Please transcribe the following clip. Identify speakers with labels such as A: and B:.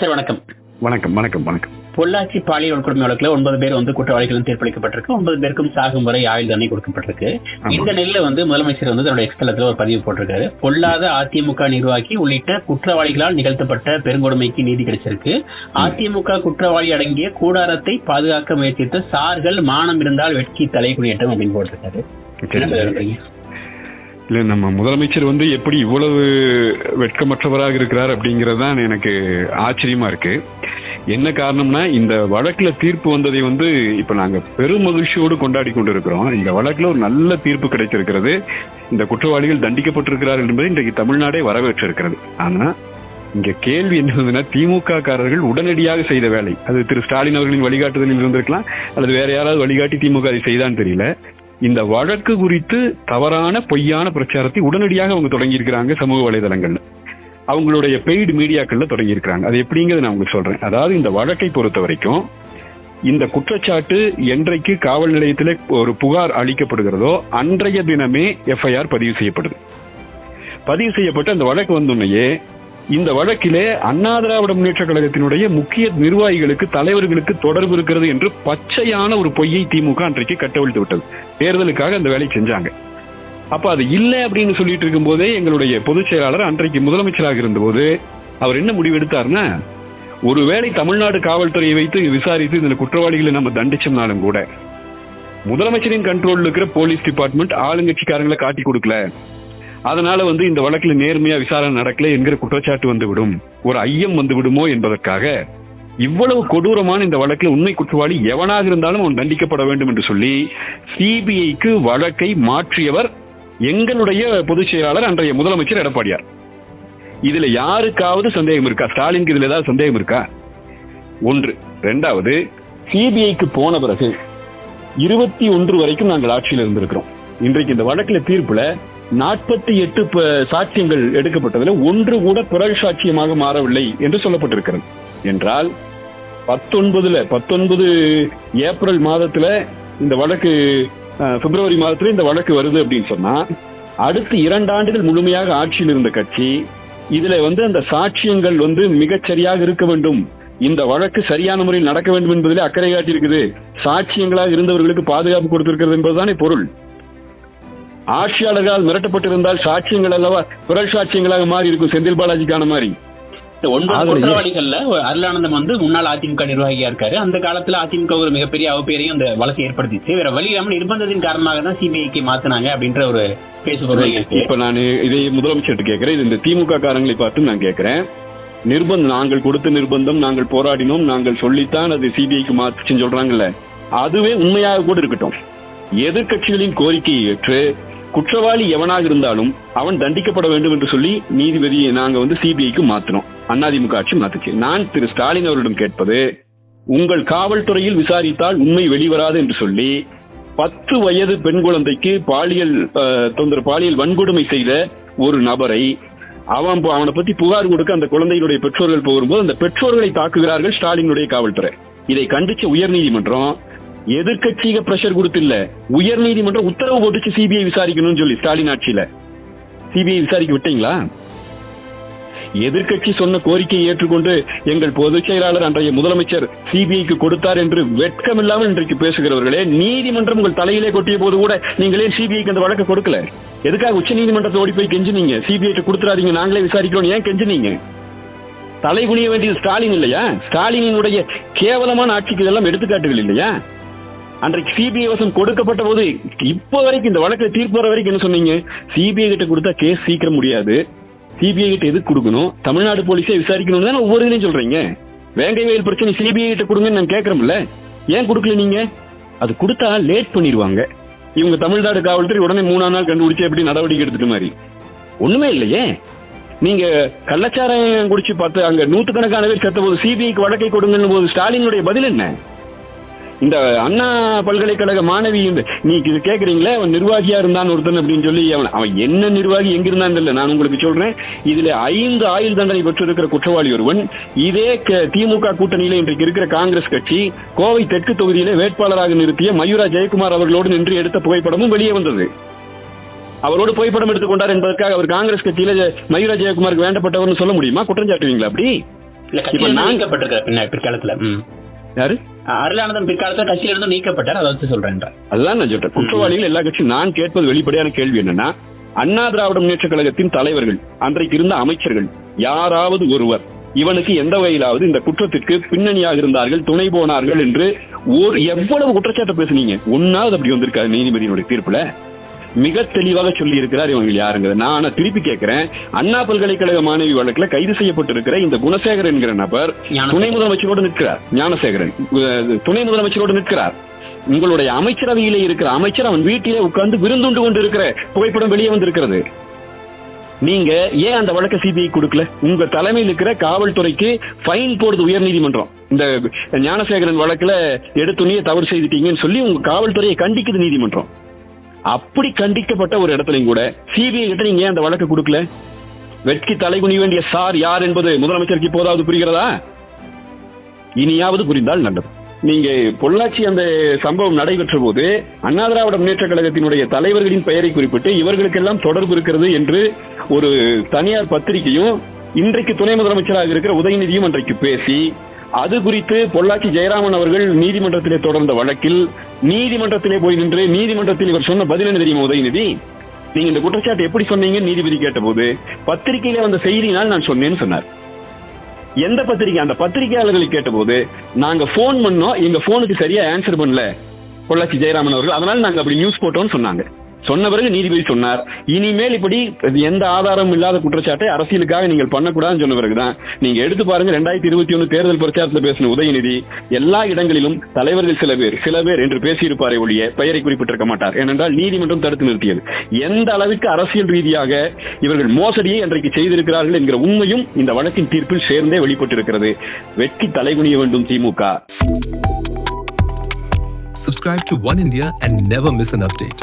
A: Sir வணக்கம்
B: வணக்கம் வணக்கம் வணக்கம்
A: பொள்ளாச்சி பாலியல் வன்கொடுமை வழக்குல ஒன்பது பேர் வந்து குற்றவாளிகளும் தீர்ப்பளிக்கப்பட்டிருக்கு ஒன்பது பேருக்கும் சாகும் வரை ஆயுள் தண்ணி கொடுக்கப்பட்டிருக்கு இந்த நிலையில வந்து முதலமைச்சர் வந்து தன்னுடைய எக்ஸ்தலத்தில் ஒரு பதிவு போட்டிருக்காரு பொல்லாத அதிமுக நிர்வாகி உள்ளிட்ட குற்றவாளிகளால் நிகழ்த்தப்பட்ட பெருங்கொடுமைக்கு நீதி கிடைச்சிருக்கு அதிமுக குற்றவாளி அடங்கிய கூடாரத்தை பாதுகாக்க முயற்சித்த சார்கள் மானம் இருந்தால் வெட்கி தலை குடியேற்றம் அப்படின்னு போட்டிருக்காரு
B: இல்ல நம்ம முதலமைச்சர் வந்து எப்படி இவ்வளவு வெட்கமற்றவராக இருக்கிறார் அப்படிங்கிறது தான் எனக்கு ஆச்சரியமா இருக்கு என்ன காரணம்னா இந்த வழக்குல தீர்ப்பு வந்ததை வந்து இப்ப நாங்க பெரும் மகிழ்ச்சியோடு கொண்டாடி கொண்டு இருக்கிறோம் இந்த வழக்குல ஒரு நல்ல தீர்ப்பு கிடைச்சிருக்கிறது இந்த குற்றவாளிகள் தண்டிக்கப்பட்டிருக்கிறார்கள் என்பதை இன்றைக்கு தமிழ்நாடே வரவேற்றிருக்கிறது ஆனா இங்க கேள்வி என்ன திமுக காரர்கள் உடனடியாக செய்த வேலை அது திரு ஸ்டாலின் அவர்களின் வழிகாட்டுதலில் இருந்திருக்கலாம் அல்லது வேற யாராவது வழிகாட்டி திமுக அதை செய்தான்னு தெரியல இந்த வழக்கு குறித்து தவறான பொய்யான பிரச்சாரத்தை உடனடியாக அவங்க தொடங்கி இருக்கிறாங்க சமூக வலைதளங்கள்ல அவங்களுடைய பெய்டு மீடியாக்கள்ல தொடங்கி இருக்கிறாங்க அது எப்படிங்கிறது நான் உங்களுக்கு சொல்றேன் அதாவது இந்த வழக்கை பொறுத்த வரைக்கும் இந்த குற்றச்சாட்டு என்றைக்கு காவல் நிலையத்தில் ஒரு புகார் அளிக்கப்படுகிறதோ அன்றைய தினமே எஃப்ஐஆர் பதிவு செய்யப்படுது பதிவு செய்யப்பட்டு அந்த வழக்கு வந்தோன்னையே இந்த வழக்கிலே அண்ணா திராவிட முன்னேற்ற கழகத்தினுடைய முக்கிய நிர்வாகிகளுக்கு தலைவர்களுக்கு தொடர்பு இருக்கிறது என்று பச்சையான ஒரு பொய்யை திமுக அன்றைக்கு கட்டவிழ்த்து விட்டது தேர்தலுக்காக அந்த வேலை செஞ்சாங்க அப்ப அது இல்லை அப்படின்னு சொல்லிட்டு இருக்கும் போதே எங்களுடைய பொதுச் செயலாளர் அன்றைக்கு முதலமைச்சராக இருந்தபோது அவர் என்ன முடிவெடுத்தார்னா ஒருவேளை தமிழ்நாடு காவல்துறையை வைத்து விசாரித்து இந்த குற்றவாளிகளை நம்ம தண்டிச்சோம்னாலும் கூட முதலமைச்சரின் கண்ட்ரோல் இருக்கிற போலீஸ் டிபார்ட்மெண்ட் ஆளுங்கட்சிக்காரங்களை காட்டி கொடுக்கல அதனால வந்து இந்த வழக்கில் நேர்மையா விசாரணை நடக்கல என்கிற குற்றச்சாட்டு வந்துவிடும் ஒரு ஐயம் வந்து விடுமோ என்பதற்காக இவ்வளவு கொடூரமான இந்த வழக்கில் உண்மை குற்றவாளி எவனாக இருந்தாலும் அவன் தண்டிக்கப்பட வேண்டும் என்று சொல்லி சிபிஐக்கு வழக்கை மாற்றியவர் எங்களுடைய பொதுச் செயலாளர் அன்றைய முதலமைச்சர் எடப்பாடியார் இதுல யாருக்காவது சந்தேகம் இருக்கா ஸ்டாலின் இதுல ஏதாவது சந்தேகம் இருக்கா ஒன்று ரெண்டாவது சிபிஐக்கு போன பிறகு இருபத்தி ஒன்று வரைக்கும் நாங்கள் ஆட்சியில் இருந்திருக்கிறோம் இன்றைக்கு இந்த வழக்கில் தீர்ப்புல நாற்பத்தி எட்டு சாட்சியங்கள் எடுக்கப்பட்டதுல ஒன்று கூட பிறகு சாட்சியமாக மாறவில்லை என்று சொல்லப்பட்டிருக்கிறது என்றால் பத்தொன்பதுல பத்தொன்பது ஏப்ரல் மாதத்துல இந்த வழக்கு பிப்ரவரி மாதத்துல இந்த வழக்கு வருது அப்படின்னு சொன்னா அடுத்து இரண்டு ஆண்டுகள் முழுமையாக ஆட்சியில் இருந்த கட்சி இதுல வந்து அந்த சாட்சியங்கள் வந்து மிகச்சரியாக இருக்க வேண்டும் இந்த வழக்கு சரியான முறையில் நடக்க வேண்டும் என்பதிலே அக்கறை காட்டியிருக்குது சாட்சியங்களாக இருந்தவர்களுக்கு பாதுகாப்பு கொடுத்திருக்கிறது என்பதுதானே பொருள் ஆட்சியாளர்களால் மிரட்டப்பட்டிருந்தால் சாட்சியங்கள் அல்லவா குரல் சாட்சியங்களாக மாறி இருக்கும் செந்தில் பாலாஜிக்கான மாதிரி
A: ஒன்பது அருளானந்தம் வந்து முன்னாள் அதிமுக நிர்வாகியா இருக்காரு அந்த காலத்துல அதிமுக ஒரு மிகப்பெரிய அவப்பேரையும் அந்த வழக்கு ஏற்படுத்திச்சு வேற வழி இல்லாமல் நிர்பந்தத்தின் காரணமாக தான் சிபிஐக்கு மாத்தினாங்க அப்படின்ற ஒரு பேசுபொருள்
B: இப்ப நான் இதை முதலமைச்சர் கேக்குறேன் இந்த திமுக காரங்களை பார்த்து நான் கேட்கிறேன் நிர்பந்தம் நாங்கள் கொடுத்த நிர்பந்தம் நாங்கள் போராடினோம் நாங்கள் சொல்லித்தான் அது சிபிஐக்கு மாத்துச்சுன்னு சொல்றாங்கல்ல அதுவே உண்மையாக கூட இருக்கட்டும் எதிர்கட்சிகளின் கோரிக்கையை ஏற்று குற்றவாளி எவனாக இருந்தாலும் அவன் தண்டிக்கப்பட வேண்டும் என்று சொல்லி நீதிபதியை நாங்க வந்து சிபிஐக்கு மாத்தினோம் அதிமுக ஆட்சி மாத்துச்சு நான் திரு ஸ்டாலின் அவரிடம் கேட்பது உங்கள் காவல்துறையில் விசாரித்தால் உண்மை வெளிவராது என்று சொல்லி பத்து வயது பெண் குழந்தைக்கு பாலியல் தொந்தர பாலியல் வன்கொடுமை செய்த ஒரு நபரை அவன் அவனை பத்தி புகார் கொடுக்க அந்த குழந்தையினுடைய பெற்றோர்கள் போகும்போது அந்த பெற்றோர்களை தாக்குகிறார்கள் ஸ்டாலினுடைய காவல்துறை இதை கண்டிச்ச உயர்நீதிமன்றம் எதிர்கட்சிக பிரஷர் கொடுத்தில்ல உயர் நீதிமன்றம் உத்தரவு போட்டுச்சு சிபிஐ விசாரிக்கணும்னு சொல்லி ஸ்டாலின் ஆட்சியில சிபிஐ விசாரிக்க விட்டீங்களா எதிர்கட்சி சொன்ன கோரிக்கையை ஏற்றுக்கொண்டு எங்கள் பொதுச் செயலாளர் அன்றைய முதலமைச்சர் சிபிஐக்கு கொடுத்தார் என்று வெட்கமில்லாமல் இன்றைக்கு பேசுகிறவர்களே நீதிமன்றம் உங்கள் தலையிலே கொட்டிய போது கூட நீங்களே சிபிஐக்கு அந்த வழக்கு கொடுக்கல எதுக்காக உச்ச நீதிமன்றத்தை ஓடி போய் கெஞ்சினீங்க சிபிஐ கொடுத்துறாதீங்க நாங்களே விசாரிக்கிறோம் ஏன் கெஞ்சினீங்க தலை குனிய வேண்டியது ஸ்டாலின் இல்லையா ஸ்டாலினுடைய கேவலமான ஆட்சிக்கு இதெல்லாம் எடுத்துக்காட்டுகள் இல்லையா அன்றைக்கு சிபிஐ வசம் கொடுக்கப்பட்ட போது இப்போ வரைக்கும் இந்த வழக்கு தீர்ப்பு வர வரைக்கும் என்ன சொன்னீங்க சிபிஐ கிட்ட கொடுத்தா கேஸ் சீக்கிரம் முடியாது சிபிஐ கிட்ட எதுக்கு கொடுக்கணும் தமிழ்நாடு போலீஸே விசாரிக்கணும்னு தான் ஒவ்வொரு இதுலையும் சொல்றீங்க வேங்கை வயல் பிரச்சனை சிபிஐ கிட்ட கொடுங்கன்னு நான் கேட்கறோம்ல ஏன் கொடுக்கல நீங்க அது கொடுத்தா லேட் பண்ணிடுவாங்க இவங்க தமிழ்நாடு காவல்துறை உடனே மூணாம் நாள் கண்டுபிடிச்சு எப்படி நடவடிக்கை எடுத்துட்டு மாதிரி ஒண்ணுமே இல்லையே நீங்க கள்ளச்சாரம் குடிச்சு பார்த்து அங்க நூத்துக்கணக்கான பேர் செத்த போது சிபிஐக்கு வழக்கை கொடுங்கன்னு போது ஸ்டாலினுடைய பதில் என்ன இந்த அண்ணா பல்கலைக்கழக மாணவி நீ இது கேக்குறீங்களே அவன் நிர்வாகியா இருந்தான் ஒருத்தன் அப்படின்னு சொல்லி அவன் அவன் என்ன நிர்வாகி இருந்தான் இல்ல நான் உங்களுக்கு சொல்றேன் இதுல ஐந்து ஆயுள் தண்டனை பெற்றிருக்கிற குற்றவாளி ஒருவன் இதே திமுக கூட்டணியில இன்றைக்கு இருக்கிற காங்கிரஸ் கட்சி கோவை தெற்கு தொகுதியில வேட்பாளராக நிறுத்திய மயூரா ஜெயக்குமார் அவர்களோடு நின்று எடுத்த புகைப்படமும் வெளியே வந்தது அவரோடு புகைப்படம் எடுத்துக்கொண்டார் என்பதற்காக அவர் காங்கிரஸ் கட்சியில மயூரா ஜெயக்குமாருக்கு வேண்டப்பட்டவர்னு சொல்ல முடியுமா குற்றம் சாட்டுவீங்களா அப்படி
A: இப்ப
B: யாரு அருளானந்தன் பிற்காலத்தில் கட்சியிலிருந்து நீக்கப்பட்டார் அதை வச்சு சொல்றேன் அதுதான் நான் சொல்றேன் குற்றவாளிகள் எல்லா கட்சியும் நான் கேட்பது வெளிப்படையான கேள்வி என்னன்னா அண்ணா திராவிட முன்னேற்ற கழகத்தின் தலைவர்கள் அன்றைக்கு இருந்த அமைச்சர்கள் யாராவது ஒருவர் இவனுக்கு எந்த வகையிலாவது இந்த குற்றத்திற்கு பின்னணியாக இருந்தார்கள் துணை போனார்கள் என்று ஒரு எவ்வளவு குற்றச்சாட்டு பேசுனீங்க ஒன்னாவது அப்படி வந்திருக்காரு நீதிபதியினுடைய தீர்ப்புல மிக தெளிவாக சொல்லி இருக்கிறார் இவங்க யாருங்கிறது நான் திருப்பி கேட்கிறேன் அண்ணா பல்கலைக்கழக மாணவி வழக்குல கைது செய்யப்பட்டிருக்கிற இந்த குணசேகர் என்கிற நபர் துணை முதலமைச்சரோடு நிற்கிறார் ஞானசேகரன் துணை முதலமைச்சரோடு நிற்கிறார் உங்களுடைய அமைச்சரவையிலே இருக்கிற அமைச்சர் அவன் வீட்டிலே உட்கார்ந்து விருந்துண்டு கொண்டு இருக்கிற புகைப்படம் வெளியே வந்திருக்கிறது நீங்க ஏன் அந்த வழக்கு சிபிஐ கொடுக்கல உங்க தலைமையில் இருக்கிற காவல்துறைக்கு ஃபைன் போடுறது உயர் நீதிமன்றம் இந்த ஞானசேகரன் வழக்குல எடுத்துணிய தவறு செய்துட்டீங்கன்னு சொல்லி உங்க காவல்துறையை கண்டிக்குது நீதிமன்றம் அப்படி கண்டிக்கப்பட்ட ஒரு இடத்துலையும் கூட சிபிஐ கிட்ட நீங்க ஏன் அந்த வழக்கு கொடுக்கல வெட்கி குனி வேண்டிய சார் யார் என்பது முதலமைச்சருக்கு இப்போதாவது புரிகிறதா இனியாவது புரிந்தால் நல்லது நீங்க பொள்ளாச்சி அந்த சம்பவம் நடைபெற்ற போது அண்ணா திராவிட முன்னேற்ற கழகத்தினுடைய தலைவர்களின் பெயரை குறிப்பிட்டு இவர்களுக்கெல்லாம் தொடர்பு இருக்கிறது என்று ஒரு தனியார் பத்திரிகையும் இன்றைக்கு துணை முதலமைச்சராக இருக்கிற உதயநிதியும் அன்றைக்கு பேசி அது குறித்து பொள்ளாச்சி ஜெயராமன் அவர்கள் நீதிமன்றத்திலே தொடர்ந்த வழக்கில் நீதிமன்றத்திலே போய் நின்று நீதிமன்றத்தில் இவர் சொன்ன பதில் என்ன தெரியுமா உதயநிதி நீங்க இந்த குற்றச்சாட்டு எப்படி சொன்னீங்க நீதிபதி கேட்டபோது பத்திரிகையில வந்த செய்தியினால் நான் சொன்னேன்னு சொன்னார் எந்த பத்திரிகை அந்த பத்திரிகையாளர்கள் கேட்டபோது நாங்க போன் பண்ணோம் எங்க போனுக்கு சரியா ஆன்சர் பண்ணல பொள்ளாச்சி ஜெயராமன் அவர்கள் அதனால நாங்க அப்படி நியூஸ் போட்டோம்னு சொன்னாங்க சொன்ன பிறகு நீதிபதி சொன்னார் இனிமேல் இப்படி எந்த ஆதாரம் இல்லாத குற்றச்சாட்டை அரசியலுக்காக நீங்கள் பண்ணக்கூடாதுன்னு சொன்ன பிறகுதான் நீங்க எடுத்து பாருங்க ரெண்டாயிரத்தி இருபத்தி ஒன்று தேர்தல் பிரச்சாரத்தில் பேசின உதயநிதி எல்லா இடங்களிலும் தலைவர்கள் சில பேர் சில பேர் என்று பேசியிருப்பாரே ஒழிய பெயரை குறிப்பிட்டிருக்க மாட்டார் ஏனென்றால் நீதிமன்றம் தடுத்து நிறுத்தியது எந்த அளவுக்கு அரசியல் ரீதியாக இவர்கள் மோசடியை அன்றைக்கு செய்திருக்கிறார்கள் என்கிற உண்மையும் இந்த வழக்கின் தீர்ப்பில் சேர்ந்தே வெளிப்பட்டிருக்கிறது வெற்றி தலைகுனிய வேண்டும் திமுக Subscribe to One India and never miss an update.